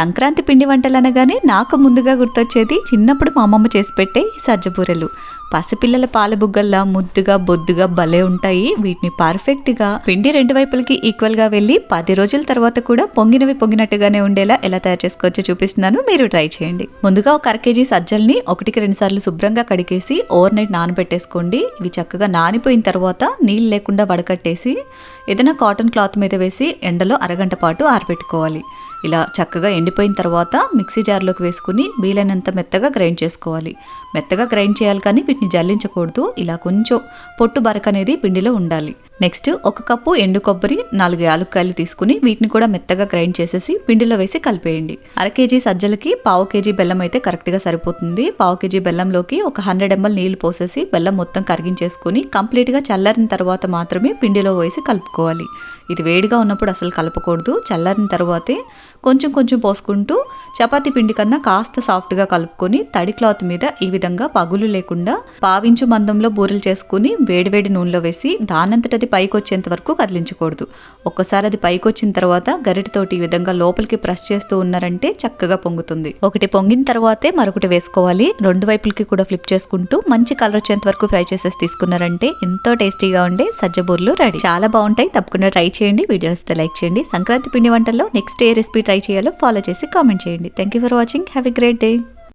సంక్రాంతి పిండి వంటలు అనగానే నాకు ముందుగా గుర్తొచ్చేది చిన్నప్పుడు మా అమ్మమ్మ చేసి పెట్టే సజ్జబూరెలు పసిపిల్లల పాల బుగ్గల్లా ముద్దుగా బొద్దుగా భలే ఉంటాయి. వీటిని పర్ఫెక్ట్గా పిండి రెండు వైపులకి ఈక్వల్గా వెళ్ళి పది రోజుల తర్వాత కూడా పొంగినవి పొంగినట్టుగానే ఉండేలా ఎలా తయారు చేసుకోవచ్చో చూపిస్తున్నాను. మీరు ట్రై చేయండి. ముందుగా ఒక అర కేజీ సజ్జల్ని ఒకటికి రెండు సార్లు శుభ్రంగా కడిగేసి ఓవర్ నైట్ నానబెట్టేసుకోండి. ఇవి చక్కగా నానిపోయిన తర్వాత నీళ్ళు లేకుండా వడకట్టేసి ఏదైనా కాటన్ క్లాత్ మీద వేసి ఎండలో అరగంట పాటు ఆరబెట్టుకోవాలి. ఇలా చక్కగా ఎండిపోయిన తర్వాత మిక్సీ జార్లోకి వేసుకుని వీలైనంత మెత్తగా గ్రైండ్ చేసుకోవాలి. మెత్తగా గ్రైండ్ చేయాలి కానీ వీటిని జల్లించకూడదు. ఇలా కొంచెం పొట్టు బరక అనేది పిండిలో ఉండాలి. నెక్స్ట్ ఒక కప్పు ఎండు కొబ్బరి నాలుగు యాలుక్కాయలు తీసుకుని వీటిని కూడా మెత్తగా గ్రైండ్ చేసేసి పిండిలో వేసి కలిపేయండి. అర కేజీ సజ్జలకి పావు కేజీ బెల్లం అయితే కరెక్ట్గా సరిపోతుంది. పావు కేజీ బెల్లంలోకి ఒక హండ్రెడ్ ఎంఎల్ నీళ్ళు పోసేసి బెల్లం మొత్తం కరిగించేసుకుని కంప్లీట్గా చల్లారిన తర్వాత మాత్రమే పిండిలో వేసి కలుపుకోవాలి. ఇది వేడిగా ఉన్నప్పుడు అసలు కలపకూడదు. చల్లారిన తర్వాతే కొంచెం కొంచెం పోసుకుంటూ చపాతీ పిండి కన్నా కాస్త సాఫ్ట్గా కలుపుకొని తడి క్లాత్ మీద ఈ విధంగా పగులు లేకుండా పావించు మందంలో బూరెలు చేసుకుని వేడివేడి నూనెలో వేసి దానంతటది పైకి వచ్చేంత వరకు కదిలించకూడదు. ఒక్కసారి అది పైకి వచ్చిన తర్వాత గరిటతోటి ఈ విధంగా లోపలికి ప్రెస్ చేస్తూ ఉన్నారంటే చక్కగా పొంగుతుంది. ఒకటి పొంగిన తర్వాతే మరొకటి వేసుకోవాలి. రెండు వైపులకి కూడా ఫ్లిప్ చేసుకుంటూ మంచి కలర్ వచ్చేంత వరకు ఫ్రై చేసేసి తీసుకున్నారంటే ఎంతో టేస్టీగా ఉండే సజ్జబూర్లు రెడీ. చాలా బాగుంటాయి. తప్పకుండా ట్రై చేయండి. వీడియో నచ్చితే లైక్ చేయండి. సంక్రాంతి పిండి వంటల్లో నెక్స్ట్ ఏ రెసిపీ ట్రై చేయాలో ఫాలో చేసి కామెంట్ చేయండి. Thank you for watching have a great day